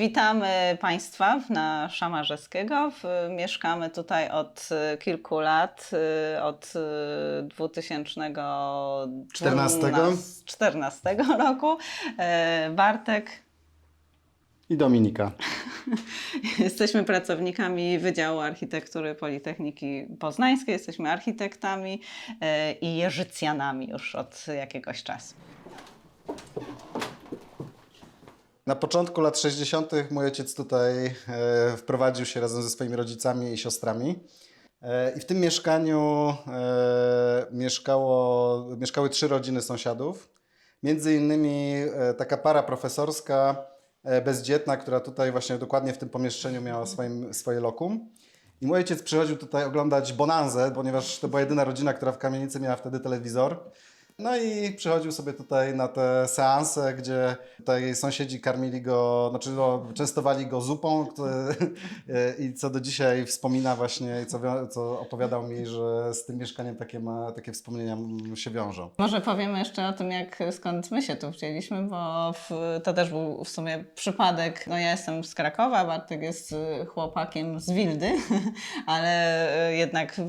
Witamy Państwa na Szamarzeskiego. W- Mieszkamy tutaj od e, kilku lat, e, od e, 2014 14 roku. E, Bartek, I Dominika. jesteśmy pracownikami Wydziału Architektury Politechniki Poznańskiej, jesteśmy architektami e, i jeżycjanami już od jakiegoś czasu. Na początku lat 60. mój ojciec tutaj e, wprowadził się razem ze swoimi rodzicami i siostrami. E, I w tym mieszkaniu e, mieszkało, mieszkały trzy rodziny sąsiadów. Między innymi taka para profesorska, bezdzietna, która tutaj właśnie dokładnie w tym pomieszczeniu miała swoim, swoje lokum. I mój ojciec przychodził tutaj oglądać Bonanzę, ponieważ to była jedyna rodzina, która w kamienicy miała wtedy telewizor. No i przychodził sobie tutaj na te seanse, gdzie tutaj sąsiedzi karmili go, znaczy no, częstowali go zupą który, i co do dzisiaj wspomina właśnie, co, co opowiadał mi, że z tym mieszkaniem takie, ma, takie wspomnienia się wiążą. Może powiemy jeszcze o tym, jak skąd my się tu wzięliśmy, bo w, to też był w sumie przypadek. No ja jestem z Krakowa, Bartek jest chłopakiem z Wildy, ale y, jednak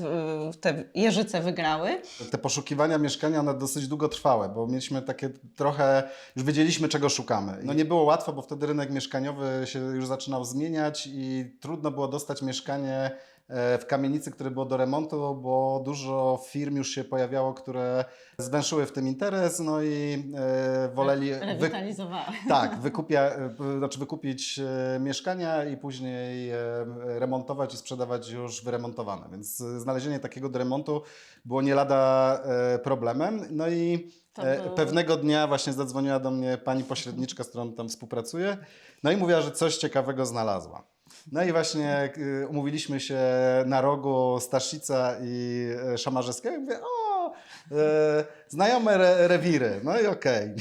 te Jeżyce wygrały. Te poszukiwania mieszkania, one dosyć długo trwały, bo mieliśmy takie trochę, już wiedzieliśmy czego szukamy. No nie było łatwo, bo wtedy rynek mieszkaniowy się już zaczynał zmieniać i trudno było dostać mieszkanie w kamienicy, które było do remontu, bo dużo firm już się pojawiało, które zwęszyły w tym interes, no i e, woleli wy, Rewitalizowały. tak, wykupia, e, znaczy wykupić e, mieszkania i później e, remontować i sprzedawać już wyremontowane. Więc e, znalezienie takiego do remontu było nie lada e, problemem. No i e, był- pewnego dnia właśnie zadzwoniła do mnie pani pośredniczka, z którą tam współpracuję. No i mówiła, że coś ciekawego znalazła. No i właśnie e, umówiliśmy się na rogu Staszica i e, Szamarzeskiego. I mówię, o, e, znajome re, rewiry. No i okej.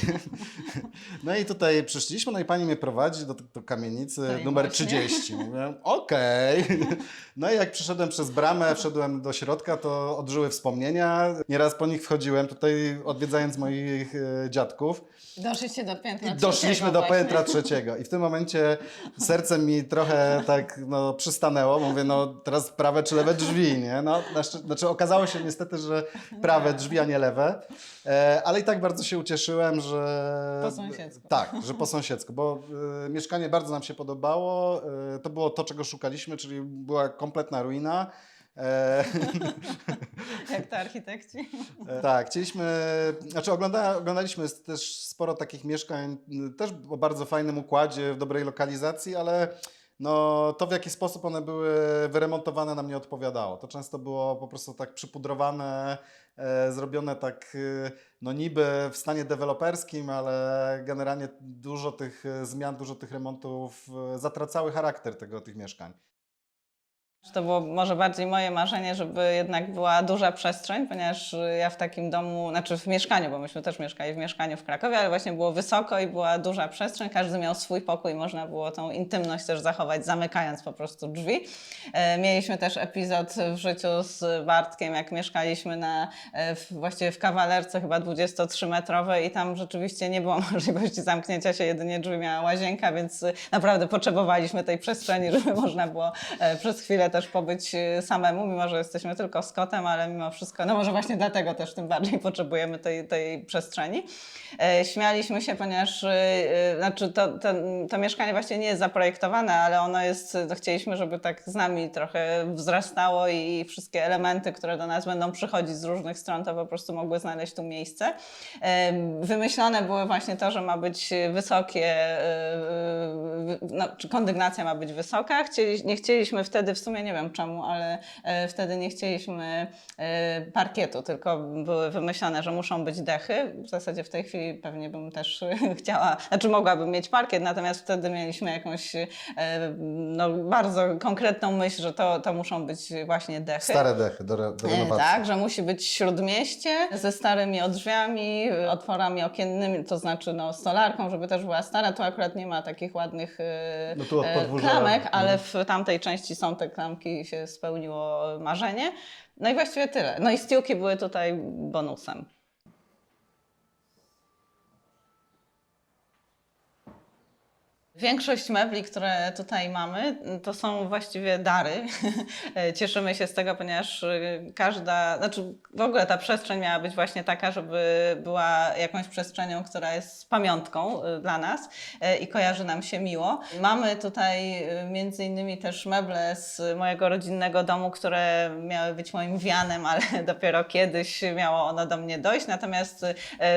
No i tutaj przyszliśmy, no i pani mnie prowadzi do, do kamienicy Tej numer właśnie. 30. Mówię, okej. No i jak przyszedłem przez bramę, wszedłem do środka, to odżyły wspomnienia. Nieraz po nich wchodziłem, tutaj odwiedzając moich e, dziadków. Doszliście do piętra I doszliśmy do piętra trzeciego. I w tym momencie serce mi trochę tak no, przystanęło. Mówię, no teraz prawe czy lewe drzwi, nie? No, znaczy okazało się niestety, że prawe drzwi, a nie lewe. E, ale i tak bardzo się ucieszyłem, że... Po sąsiedzku. Tak, że po sąsiedzku, bo e, mieszkanie bardzo nam się podobało. E, to było to, czego szukaliśmy, czyli była kompletna ruina. Jak to architekci. Tak, chcieliśmy, znaczy ogląda, oglądaliśmy też sporo takich mieszkań, też o bardzo fajnym układzie, w dobrej lokalizacji, ale no, to w jaki sposób one były wyremontowane nam nie odpowiadało. To często było po prostu tak przypudrowane, zrobione tak e, no niby w stanie deweloperskim, ale generalnie dużo tych e, zmian, dużo tych remontów e, zatracały charakter tego, tych mieszkań. To było może bardziej moje marzenie, żeby jednak była duża przestrzeń, ponieważ ja w takim domu, znaczy w mieszkaniu, bo myśmy też mieszkali w mieszkaniu w Krakowie, ale właśnie było wysoko i była duża przestrzeń, każdy miał swój pokój, można było tą intymność też zachować, zamykając po prostu drzwi. E, Mieliśmy też epizod w życiu z Bartkiem, jak mieszkaliśmy na, e, właściwie w kawalerce chyba 23-metrowej i tam rzeczywiście nie było możliwości zamknięcia się, jedynie drzwi miała łazienka, więc e, naprawdę potrzebowaliśmy tej przestrzeni, żeby można było e, przez chwilę też pobyć e, samemu, mimo że jesteśmy tylko z kotem, ale mimo wszystko, no może właśnie dlatego też tym bardziej potrzebujemy tej, tej przestrzeni. E, Śmialiśmy się, ponieważ e, e, znaczy to, to, to mieszkanie właśnie nie jest zaprojektowane, ale ono jest, no chcieliśmy, żeby tak z nami trochę wzrastało i wszystkie elementy, które do nas będą przychodzić z różnych stron, to po prostu mogły znaleźć tu miejsce. E, Wymyślone było właśnie to, że ma być wysokie, e, no, czy kondygnacja ma być wysoka. Chcieli, nie chcieliśmy wtedy, w sumie nie wiem czemu, ale e, wtedy nie chcieliśmy e, parkietu, tylko były wymyślone, że muszą być dechy. W zasadzie w tej chwili pewnie bym też chciała, znaczy mogłabym mieć parkiet, natomiast wtedy mieliśmy jakąś e, no, bardzo konkretną myśl, że to, to muszą być właśnie dechy. Stare dechy do, re, do renowacji. Tak, że musi być śródmieście ze starymi odrzwiami, y, otworami okiennymi, to znaczy no, stolarką, żeby też była stara. Tu akurat nie ma takich ładnych No klamek, ale Mhm. w tamtej części są te klamki i się spełniło marzenie. No i właściwie tyle. No i stiuki były tutaj bonusem. Większość mebli, które tutaj mamy, to są właściwie dary. Cieszymy się z tego, ponieważ y, każda, znaczy w ogóle ta przestrzeń miała być właśnie taka, żeby była jakąś przestrzenią, która jest pamiątką y, dla nas y, i kojarzy nam się miło. Mamy tutaj między innymi też meble z mojego rodzinnego domu, które miały być moim wianem, ale dopiero kiedyś miało ono do mnie dojść. Natomiast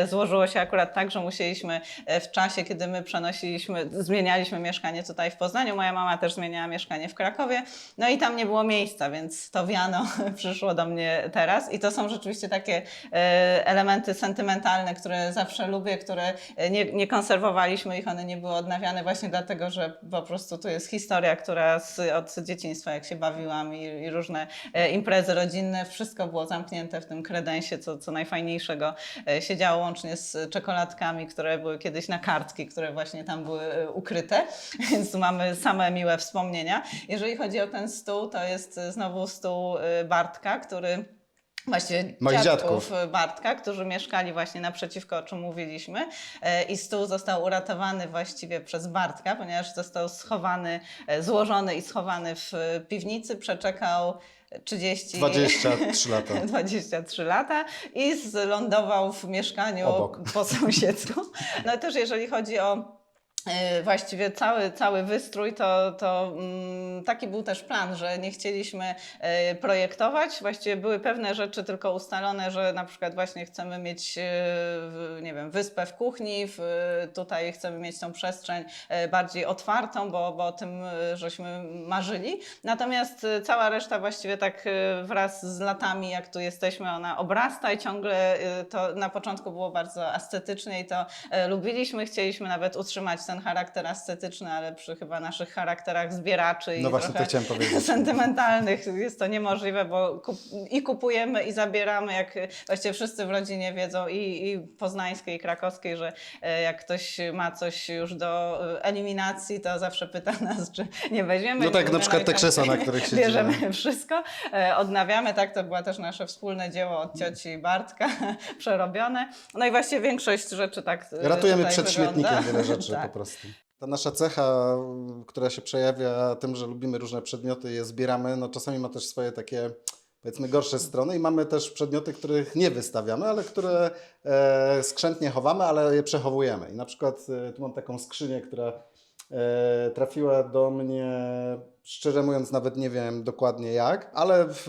złożyło się akurat tak, że musieliśmy w czasie, kiedy my przenosiliśmy, zmienialiśmy mieszkanie tutaj w Poznaniu, moja mama też zmieniała mieszkanie w Krakowie, no i tam nie było miejsca, więc to wiano przyszło do mnie teraz. I to są rzeczywiście takie e, elementy sentymentalne, które zawsze lubię, które e, nie, nie konserwowaliśmy ich, one nie były odnawiane właśnie dlatego, że po prostu tu jest historia, która z, od dzieciństwa, jak się bawiłam i, i różne e, imprezy rodzinne, wszystko było zamknięte w tym kredensie, co, co najfajniejszego się działo łącznie z czekoladkami, które były kiedyś na kartki, które właśnie tam były e, ukryte, więc tu mamy same miłe wspomnienia. Jeżeli chodzi o ten stół, to jest e, znowu stół e, Bartka, który Właściwie Moich dziadków, dziadków. Bartka, którzy mieszkali właśnie naprzeciwko, o czym mówiliśmy. I stół został uratowany właściwie przez Bartka, ponieważ został schowany, złożony i schowany w piwnicy. Przeczekał 30... 23 lata. 23 lata i zlądował w mieszkaniu Obok. po sąsiedzku. No też jeżeli chodzi o właściwie cały, cały wystrój, to, to mm, taki był też plan, że nie chcieliśmy e, projektować. Właściwie były pewne rzeczy tylko ustalone, że na przykład właśnie chcemy mieć, w- nie wiem, wyspę w kuchni, w, tutaj chcemy mieć tą przestrzeń bardziej otwartą, bo, bo o tym żeśmy marzyli. Natomiast cała reszta właściwie tak wraz z latami, jak tu jesteśmy, ona obrasta i ciągle to na początku było bardzo estetycznie i to lubiliśmy. Chcieliśmy nawet utrzymać ten charakter estetyczny, ale przy chyba naszych charakterach zbieraczy i No właśnie, to chciałem powiedzieć. sentymentalnych jest to niemożliwe, bo kup i kupujemy i zabieramy, jak właściwie wszyscy w rodzinie wiedzą i, i poznańskiej, i krakowskiej, że e, jak ktoś ma coś już do e, eliminacji, to zawsze pyta nas, czy nie weźmiemy. No tak, I na przykład te krzesła, na których siedzimy. Bierzemy wszystko, e, odnawiamy, tak, to było też nasze wspólne dzieło od cioci Bartka, przerobione. No i właściwie większość rzeczy tak Ratujemy przed wygląda. śmietnikiem wiele rzeczy tak. po prostu. Ta nasza cecha, która się przejawia tym, że lubimy różne przedmioty je zbieramy, no czasami ma też swoje takie powiedzmy gorsze strony i mamy też przedmioty, których nie wystawiamy, ale które e, skrzętnie chowamy, ale je przechowujemy. I na przykład e, tu mam taką skrzynię, która e, trafiła do mnie, szczerze mówiąc nawet nie wiem dokładnie jak, ale w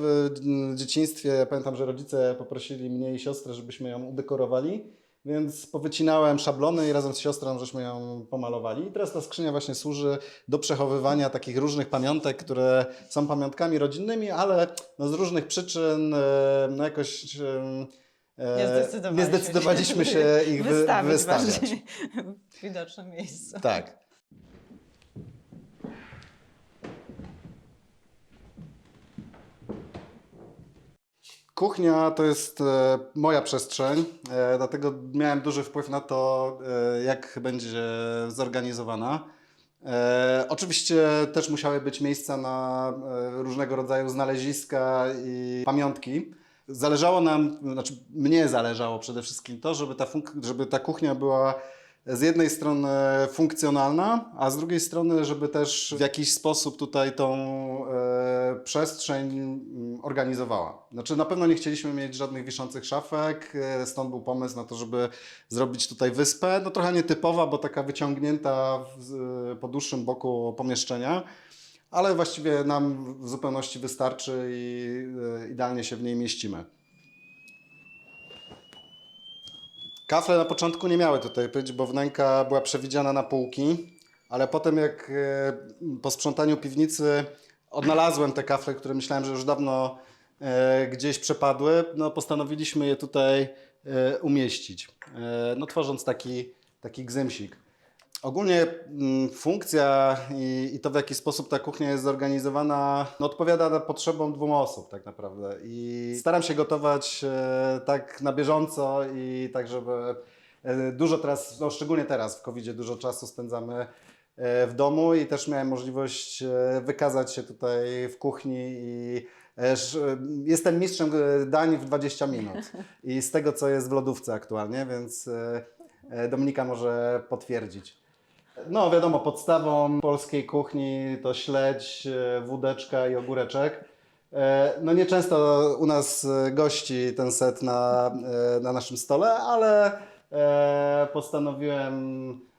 e, dzieciństwie pamiętam, że rodzice poprosili mnie i siostrę, żebyśmy ją udekorowali. Więc powycinałem szablony i razem z siostrą żeśmy ją pomalowali. I teraz ta skrzynia właśnie służy do przechowywania takich różnych pamiątek, które są pamiątkami rodzinnymi, ale no z różnych przyczyn e, no jakoś e, Nie zdecydowaliśmy, nie zdecydowaliśmy się ich wy, wystawić, wystawiać. w widocznym miejscu. Tak. Kuchnia to jest e, moja przestrzeń, e, dlatego miałem duży wpływ na to, e, jak będzie zorganizowana. Oczywiście też musiały być miejsca na różnego rodzaju znaleziska i pamiątki. Zależało nam, znaczy mnie zależało przede wszystkim to, żeby ta, żeby ta kuchnia była z jednej strony funkcjonalna, a z drugiej strony, żeby też w jakiś sposób tutaj tą przestrzeń mm, organizowała. Znaczy na pewno nie chcieliśmy mieć żadnych wiszących szafek, e, stąd był pomysł na to, żeby zrobić tutaj wyspę, no trochę nietypowa, bo taka wyciągnięta w, po dłuższym boku pomieszczenia, ale właściwie nam w zupełności wystarczy i e, idealnie się w niej mieścimy. Kafle na początku nie miały tutaj być, bo wnęka była przewidziana na półki, ale potem jak e, po sprzątaniu piwnicy odnalazłem te kafle, które myślałem, że już dawno e, gdzieś przepadły, no postanowiliśmy je tutaj e, umieścić, e, no tworząc taki, taki gzymsik. Ogólnie mm, funkcja i, i to, w jaki sposób ta kuchnia jest zorganizowana, no, odpowiada na potrzebom dwóm osób tak naprawdę. I staram się gotować e, tak na bieżąco i tak, żeby e, dużo teraz, no, szczególnie teraz w covid dużo czasu spędzamy w domu i też miałem możliwość e, wykazać się tutaj w kuchni i e, jestem mistrzem e, dań w 20 minut i z tego, co jest w lodówce aktualnie, więc e, e, Dominika może potwierdzić. No wiadomo, podstawą polskiej kuchni to śledź, e, wódeczka i ogóreczek. E, No nieczęsto u nas e, gości ten set na, e, na naszym stole, ale e, postanowiłem e,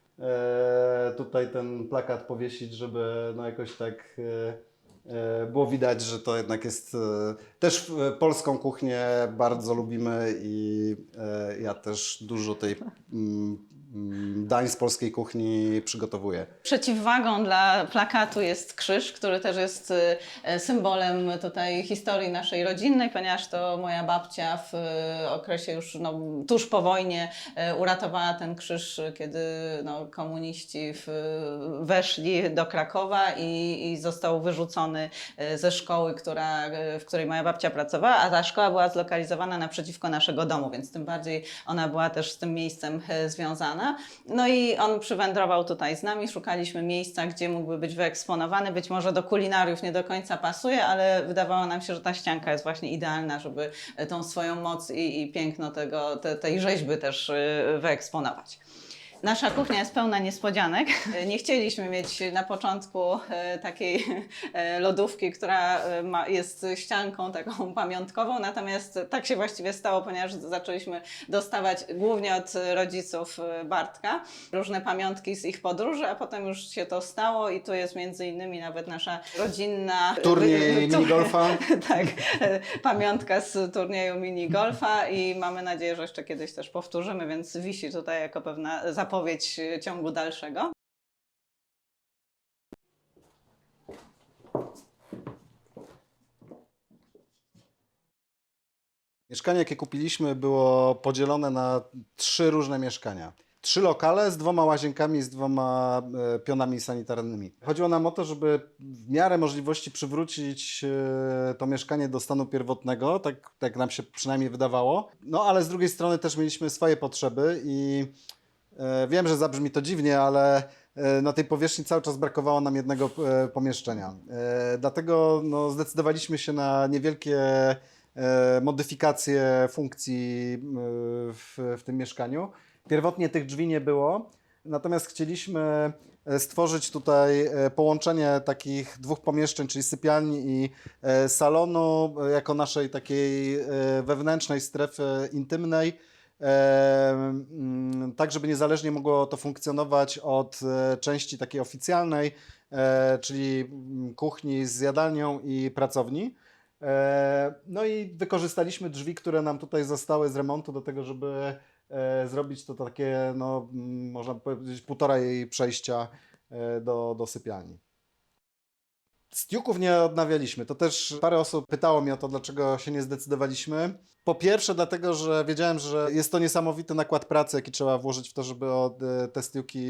tutaj ten plakat powiesić, żeby no jakoś tak e, e, było widać, że to jednak jest e, też e, polską kuchnię bardzo lubimy i e, ja też dużo tej mm, dań z polskiej kuchni przygotowuję. Przeciwwagą dla plakatu jest krzyż, który też jest y, symbolem tutaj historii naszej rodzinnej, ponieważ to moja babcia w y, okresie już no, tuż po wojnie y, uratowała ten krzyż, kiedy no, komuniści w, weszli do Krakowa i, i został wyrzucony ze szkoły, która, w której moja babcia pracowała, a ta szkoła była zlokalizowana naprzeciwko naszego domu, więc tym bardziej ona była też z tym miejscem y, No i on przywędrował tutaj z nami, szukaliśmy miejsca, gdzie mógłby być wyeksponowany. Być może do kulinariów nie do końca pasuje, ale wydawało nam się, że ta ścianka jest właśnie idealna, żeby tą swoją moc i, i piękno tego, te, tej rzeźby też y, wyeksponować. Nasza kuchnia jest pełna niespodzianek. Nie chcieliśmy mieć na początku e, takiej e, lodówki, która e, ma, jest ścianką taką pamiątkową, natomiast tak się właściwie stało, ponieważ zaczęliśmy dostawać głównie od rodziców Bartka różne pamiątki z ich podróży, a potem już się to stało i tu jest między innymi nawet nasza rodzinna Turniej tu- minigolfa. tak, pamiątka z turnieju minigolfa i mamy nadzieję, że jeszcze kiedyś też powtórzymy, więc wisi tutaj jako pewna zapowiedź e, ciągu dalszego. Mieszkanie, jakie kupiliśmy, było podzielone na trzy różne mieszkania. Trzy lokale z dwoma łazienkami, z dwoma e, pionami sanitarnymi. Chodziło nam o to, żeby w miarę możliwości przywrócić e, to mieszkanie do stanu pierwotnego, tak, tak nam się przynajmniej wydawało. No ale z drugiej strony też mieliśmy swoje potrzeby i wiem, że zabrzmi to dziwnie, ale e, na tej powierzchni cały czas brakowało nam jednego e, pomieszczenia. E, Dlatego no, zdecydowaliśmy się na niewielkie e, modyfikacje funkcji e, w, w tym mieszkaniu. Pierwotnie tych drzwi nie było, natomiast chcieliśmy e, stworzyć tutaj e, połączenie takich dwóch pomieszczeń, czyli sypialni i e, salonu, e, jako naszej takiej e, wewnętrznej strefy intymnej. Mm, tak, żeby niezależnie mogło to funkcjonować od e, części takiej oficjalnej, e, czyli mm, kuchni z jadalnią i pracowni. E, No i wykorzystaliśmy drzwi, które nam tutaj zostały z remontu do tego, żeby zrobić to takie, no, mm, można powiedzieć, półtora jej przejścia do, do sypialni. Stiuków nie odnawialiśmy. To też parę osób pytało mnie o to, dlaczego się nie zdecydowaliśmy. Po pierwsze, dlatego, że wiedziałem, że jest to niesamowity nakład pracy, jaki trzeba włożyć w to, żeby od, e, te stiuki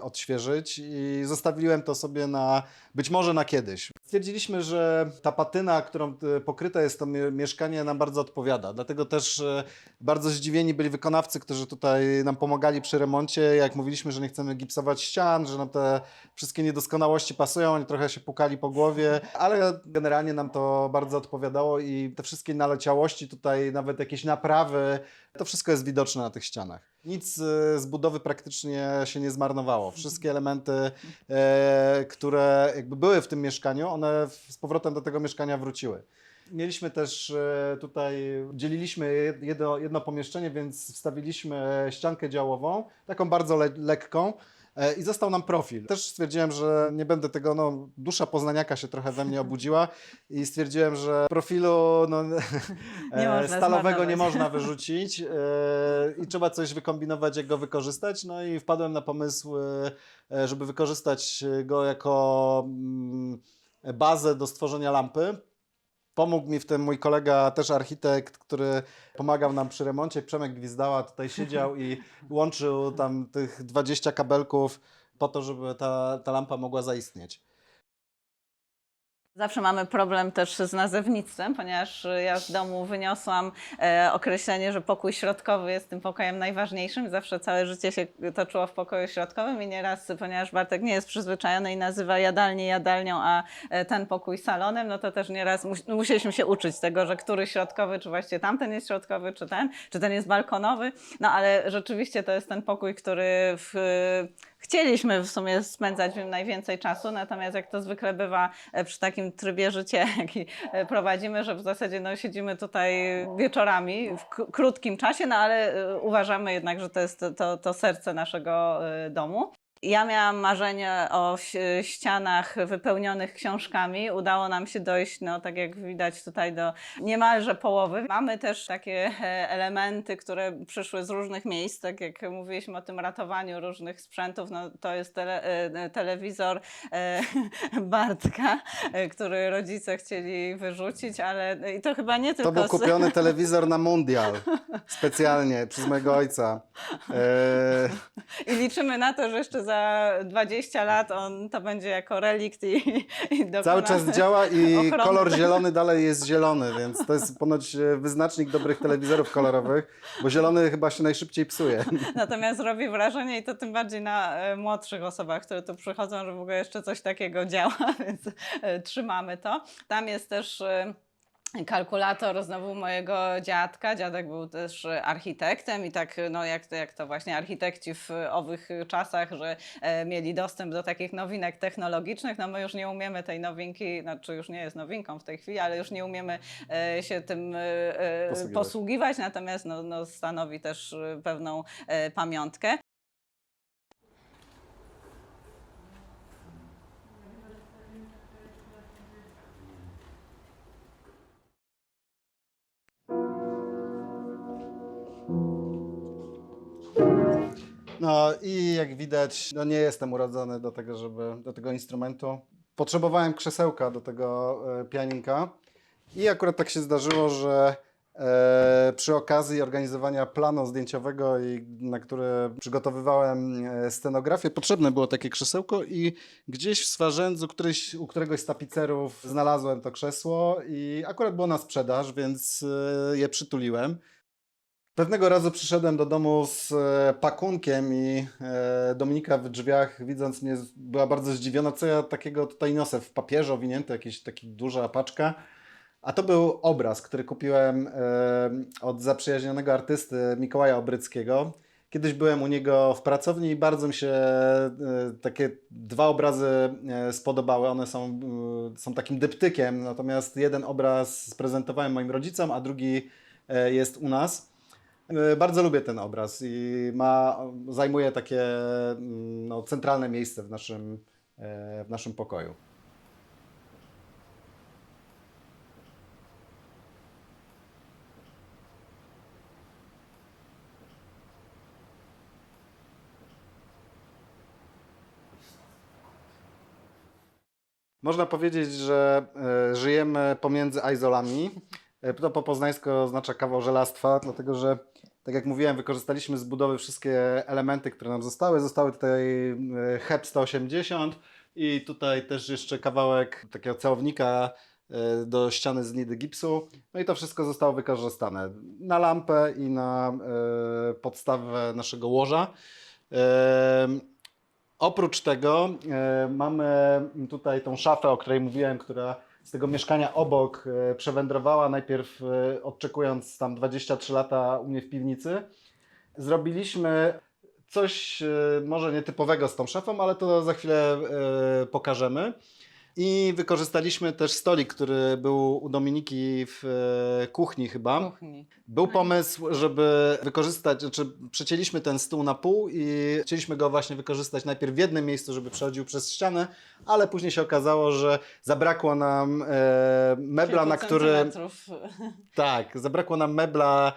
odświeżyć i zostawiłem to sobie na być może na kiedyś. Stwierdziliśmy, że ta patyna, którą e, pokryte jest to mie- mieszkanie, nam bardzo odpowiada. Dlatego też e, bardzo zdziwieni byli wykonawcy, którzy tutaj nam pomagali przy remoncie. Jak mówiliśmy, że nie chcemy gipsować ścian, że nam te wszystkie niedoskonałości pasują, oni trochę się pukali po głowie, ale generalnie nam to bardzo odpowiadało i te wszystkie naleciałości tutaj, nawet jakieś naprawy, to wszystko jest widoczne na tych ścianach. Nic e, z budowy praktycznie się nie zmarnowało. Wszystkie elementy, e, które jakby były w tym mieszkaniu, one z powrotem do tego mieszkania wróciły. Mieliśmy też e, tutaj, dzieliliśmy jed- jedno, jedno pomieszczenie, więc wstawiliśmy ściankę działową, taką bardzo le lekką. E, I został nam profil. Też stwierdziłem, że nie będę tego, no, dusza poznaniaka się trochę we mnie obudziła i stwierdziłem, że profilu no, Nie e, można stalowego nie można wyrzucić e, i trzeba coś wykombinować, jak go wykorzystać. No i wpadłem na pomysł, żeby wykorzystać go jako mm, bazę do stworzenia lampy. Pomógł mi w tym mój kolega, też architekt, który pomagał nam przy remoncie. Przemek Gwizdała tutaj siedział i łączył tam tych 20 kabelków po to, żeby ta, ta lampa mogła zaistnieć. Zawsze mamy problem też z nazewnictwem, ponieważ ja z domu wyniosłam e, określenie, że pokój środkowy jest tym pokojem najważniejszym. Zawsze całe życie się toczyło w pokoju środkowym i nieraz, ponieważ Bartek nie jest przyzwyczajony i nazywa jadalnię jadalnią, a e, ten pokój salonem, no to też nieraz mus musieliśmy się uczyć tego, że który środkowy, czy właściwie tamten jest środkowy, czy ten, czy ten jest balkonowy. No ale rzeczywiście to jest ten pokój, który w, Chcieliśmy w sumie spędzać w nim najwięcej czasu, natomiast jak to zwykle bywa e, przy takim trybie życia, jaki e, prowadzimy, że w zasadzie no, siedzimy tutaj wieczorami w krótkim czasie, no ale e, uważamy jednak, że to jest to- to, serce naszego domu. Ja miałam marzenie o ścianach wypełnionych książkami. Udało nam się dojść, no tak jak widać tutaj, do niemalże połowy. Mamy też takie e, elementy, które przyszły z różnych miejsc, tak jak mówiliśmy o tym ratowaniu różnych sprzętów. No, to jest tele, e, telewizor e, Bartka, e, który rodzice chcieli wyrzucić, ale i to chyba nie tylko... To był kupiony telewizor na mundial specjalnie przez mojego ojca. I liczymy na to, że jeszcze za 20 lat on to będzie jako relikt i, i Cały czas działa i ochrony. kolor zielony dalej jest zielony, więc to jest ponoć e, wyznacznik dobrych telewizorów kolorowych, bo zielony chyba się najszybciej psuje. Natomiast robi wrażenie i to tym bardziej na e, młodszych osobach, które tu przychodzą, że w ogóle jeszcze coś takiego działa, więc e, trzymamy to. Tam jest też kalkulator znowu mojego dziadka. Dziadek był też architektem i tak, no jak to, jak to właśnie architekci w owych czasach, że e, mieli dostęp do takich nowinek technologicznych, no my już nie umiemy tej nowinki, znaczy już nie jest nowinką w tej chwili, ale już nie umiemy e, się tym e, e, Posługiwać. posługiwać, natomiast no, no, stanowi też e, pewną e, pamiątkę. I jak widać, no nie jestem urodzony do tego, żeby do tego instrumentu. Potrzebowałem krzesełka do tego e, pianinka i akurat tak się zdarzyło, że e, przy okazji organizowania planu zdjęciowego, i na które przygotowywałem e, scenografię, potrzebne było takie krzesełko i gdzieś w Swarzędzu któryś, u któregoś z tapicerów znalazłem to krzesło i akurat było na sprzedaż, więc je przytuliłem. Pewnego razu przyszedłem do domu z e, pakunkiem i e, Dominika w drzwiach, widząc mnie, była bardzo zdziwiona, co ja takiego tutaj niosę w papierze owinięty, jakiś taki duża paczka. A to był obraz, który kupiłem e, od zaprzyjaźnionego artysty Mikołaja Obryckiego. Kiedyś byłem u niego w pracowni i bardzo mi się takie dwa obrazy spodobały. One są, są takim dyptykiem, natomiast jeden obraz sprezentowałem moim rodzicom, a drugi jest u nas. E, Bardzo lubię ten obraz i ma, zajmuje takie mm, no, centralne miejsce w naszym, e, w naszym pokoju. Można powiedzieć, że e, żyjemy pomiędzy aizolami. E, To po poznańsku oznacza kawał żelastwa, dlatego że, tak jak mówiłem, wykorzystaliśmy z budowy wszystkie elementy, które nam zostały. Zostały tutaj e, HEP 180 i tutaj też jeszcze kawałek takiego całownika e, do ściany z nidy gipsu. No i to wszystko zostało wykorzystane na lampę i na e, podstawę naszego łoża. Oprócz tego mamy tutaj tą szafę, o której mówiłem, która z tego mieszkania obok e, przewędrowała, najpierw e, odczekując tam 23 lata u mnie w piwnicy. Zrobiliśmy coś e, może nietypowego z tą szafą, ale to za chwilę pokażemy. I wykorzystaliśmy też stolik, który był u Dominiki w e, kuchni chyba. kuchni. Był pomysł, żeby wykorzystać, znaczy przecięliśmy ten stół na pół i chcieliśmy go właśnie wykorzystać najpierw w jednym miejscu, żeby przechodził przez ścianę, ale później się okazało, że zabrakło nam e, mebla, Kilku na który... centymetrów. Tak, zabrakło nam mebla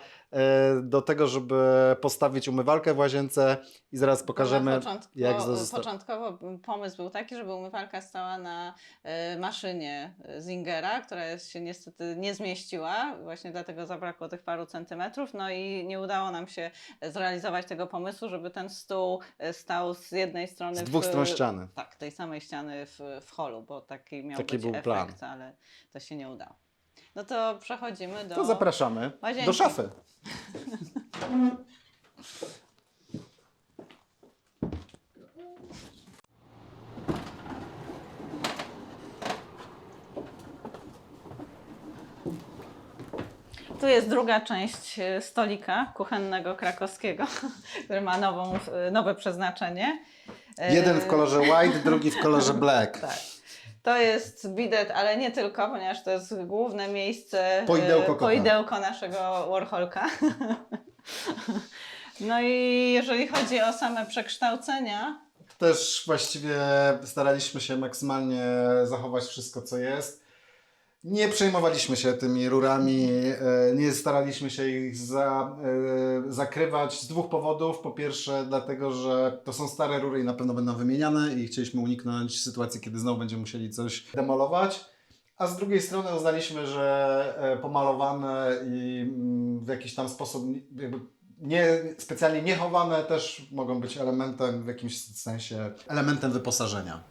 do tego, żeby postawić umywalkę w łazience i zaraz pokażemy, początku, jak zostało. Początkowo pomysł był taki, żeby umywalka stała na e, maszynie Zingera, która się niestety nie zmieściła, właśnie dlatego zabrakło tych paru centymetrów, no i nie udało nam się zrealizować tego pomysłu, żeby ten stół e, stał z jednej strony... Z dwóch w, stron ściany. Tak, tej samej ściany w, w holu, bo taki miał Taki być był efekt, plan. ale to się nie udało. No to przechodzimy do... To zapraszamy łazienki. do szafy. Tu jest druga część e, stolika kuchennego krakowskiego, który ma nową, e, nowe przeznaczenie. Jeden w kolorze white, drugi w kolorze black. Tak. To jest bidet, ale nie tylko, ponieważ to jest główne miejsce, Poidełko e, kota. poidełko naszego Warholka. No i jeżeli chodzi o same przekształcenia, Też właściwie staraliśmy się maksymalnie zachować wszystko, co jest. Nie przejmowaliśmy się tymi rurami, e, nie staraliśmy się ich za, e, zakrywać z dwóch powodów. Po pierwsze, dlatego, że to są stare rury i na pewno będą wymieniane i chcieliśmy uniknąć sytuacji, kiedy znowu będziemy musieli coś demolować. A z drugiej strony uznaliśmy, że e, pomalowane i mm, w jakiś tam sposób jakby nie, specjalnie niechowane też mogą być elementem w jakimś sensie, elementem wyposażenia.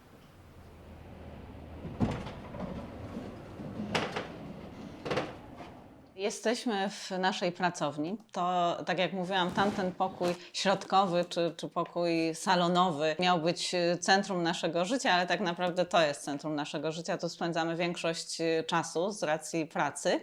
Jesteśmy w naszej pracowni. To, tak jak mówiłam, tamten pokój środkowy czy, czy pokój salonowy miał być y, centrum naszego życia, ale tak naprawdę to jest centrum naszego życia. Tu spędzamy większość y, czasu z racji pracy.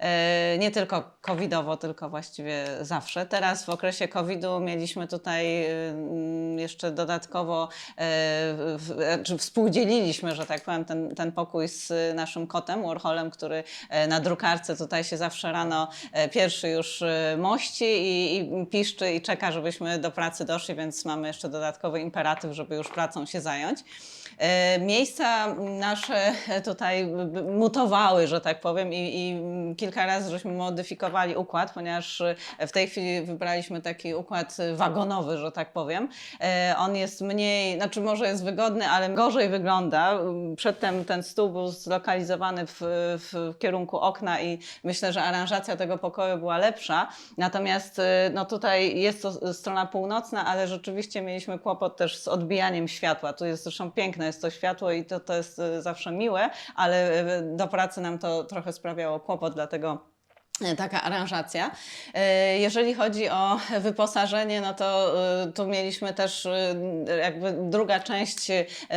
E, Nie tylko covidowo, tylko właściwie zawsze. Teraz w okresie covidu mieliśmy tutaj mm, jeszcze dodatkowo, e, czy współdzieliliśmy, że tak powiem, ten, ten pokój z naszym kotem Warholem, który e, na drukarce tutaj się zawsze rano e, pierwszy już e, mości i, i piszczy i czeka, żebyśmy do pracy doszli, więc mamy jeszcze dodatkowy imperatyw, żeby już pracą się zająć. E, Miejsca nasze tutaj mutowały, że tak powiem, i, i kilka razy żeśmy modyfikowali układ, ponieważ w tej chwili wybraliśmy taki układ wagonowy, że tak powiem. E, On jest mniej, znaczy może jest wygodny, ale gorzej wygląda. Przedtem ten stół był zlokalizowany w, w kierunku okna i myślę, że aranżacja tego pokoju była lepsza. Natomiast e, no tutaj jest to strona północna, ale rzeczywiście mieliśmy kłopot też z odbijaniem światła. Tu jest zresztą piękne jest to światło i to, to jest e, zawsze miłe, ale e, do pracy nam to trochę sprawiało kłopot, dlatego taka aranżacja. E, Jeżeli chodzi o wyposażenie, no to e, tu mieliśmy też e, jakby druga część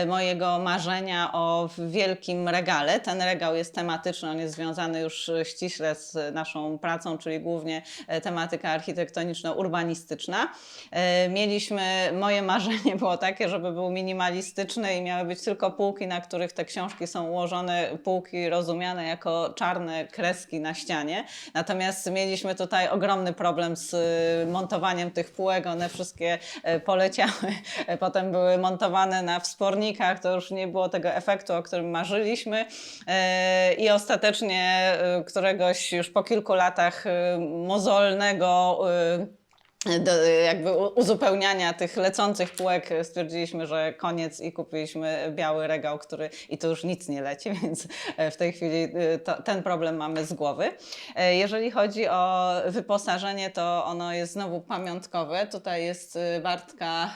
mojego marzenia o wielkim regale. Ten regał jest tematyczny, on jest związany już ściśle z naszą pracą, czyli głównie tematyka architektoniczno-urbanistyczna. Mieliśmy, moje marzenie było takie, żeby był minimalistyczny i miały być tylko półki, na których te książki są ułożone, półki rozumiane jako czarne kreski na ścianie. Natomiast mieliśmy tutaj ogromny problem z y, montowaniem tych półek. One wszystkie e, poleciały. Potem były montowane na wspornikach. To już nie było tego efektu, o którym marzyliśmy. E, I ostatecznie y, któregoś już po kilku latach y, mozolnego y, do, jakby uzupełniania tych lecących półek stwierdziliśmy, że koniec i kupiliśmy biały regał, który i to już nic nie leci, więc e, w tej chwili e, to, ten problem mamy z głowy. E, Jeżeli chodzi o wyposażenie, to ono jest znowu pamiątkowe. Tutaj jest Bartka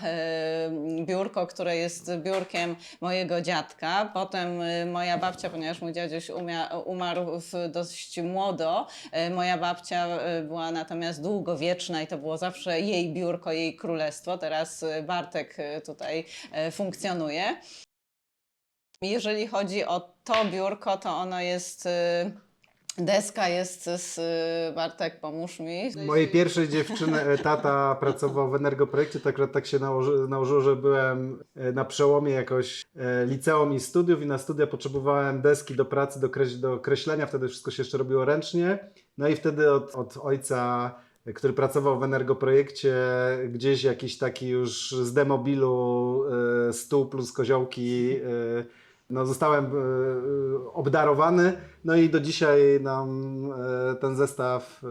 biurko, które jest biurkiem mojego dziadka. Potem moja babcia, ponieważ mój dziadziuś umia, umarł dość młodo, moja babcia była natomiast długowieczna i to było zawsze jej biurko, jej królestwo. Teraz e, Bartek e, tutaj e, funkcjonuje. Jeżeli chodzi o to biurko, to ono jest. Deska jest z Bartek, pomóż mi. Mojej pierwszej dziewczyny e, tata pracował w energoprojekcie, tak, tak się nałoży, nałożyło, że byłem e, na przełomie jakoś e, liceum i studiów i na studia potrzebowałem deski do pracy, do, kreś, do kreślenia, wtedy wszystko się jeszcze robiło ręcznie. No i wtedy od, od ojca, który pracował w energoprojekcie, gdzieś jakiś taki już z demobilu e, stół plus koziołki e, no, zostałem e, obdarowany, no i do dzisiaj nam ten zestaw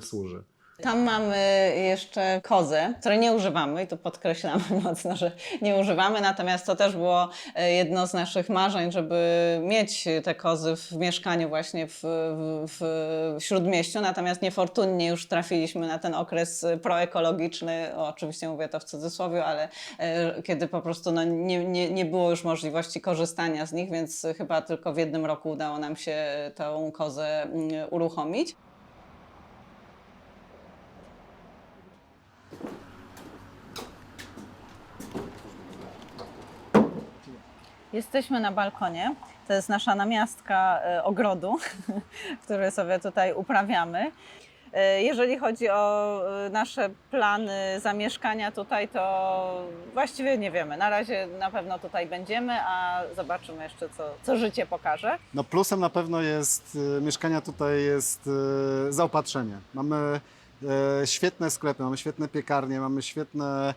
służy. Tam mamy jeszcze kozę, której nie używamy i tu podkreślamy mocno, że nie używamy, natomiast to też było e, jedno z naszych marzeń, żeby mieć te kozy w mieszkaniu właśnie w, w, w Śródmieściu, natomiast niefortunnie już trafiliśmy na ten okres proekologiczny, oczywiście mówię to w cudzysłowie, ale e, kiedy po prostu no, nie, nie, nie było już możliwości korzystania z nich, więc chyba tylko w jednym roku udało nam się tą kozę mm, uruchomić. Jesteśmy na balkonie. To jest nasza namiastka e, ogrodu, który sobie tutaj uprawiamy. E, Jeżeli chodzi o e, nasze plany zamieszkania tutaj, to właściwie nie wiemy. Na razie na pewno tutaj będziemy, a zobaczymy jeszcze, co, co życie pokaże. No plusem na pewno jest, mieszkania tutaj jest zaopatrzenie. Mamy świetne sklepy, mamy świetne piekarnie, mamy świetne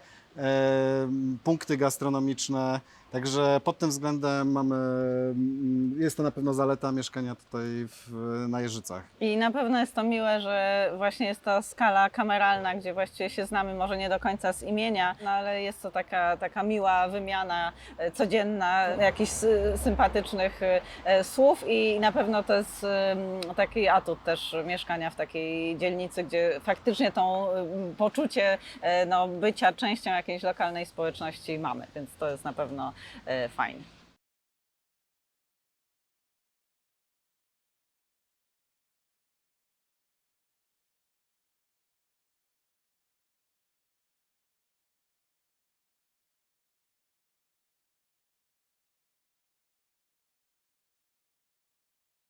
punkty gastronomiczne, także pod tym względem mamy, mm, jest to na pewno zaleta mieszkania tutaj w, na Jeżycach. I na pewno jest to miłe, że właśnie jest ta skala kameralna, gdzie właściwie się znamy może nie do końca z imienia, no ale jest to taka, taka miła wymiana e, codzienna jakichś sy- sympatycznych e, e, słów i na pewno to jest taki atut też mieszkania w takiej dzielnicy, gdzie faktycznie to poczucie no, bycia częścią jakiejś lokalnej społeczności mamy, więc to jest na pewno e, fajne.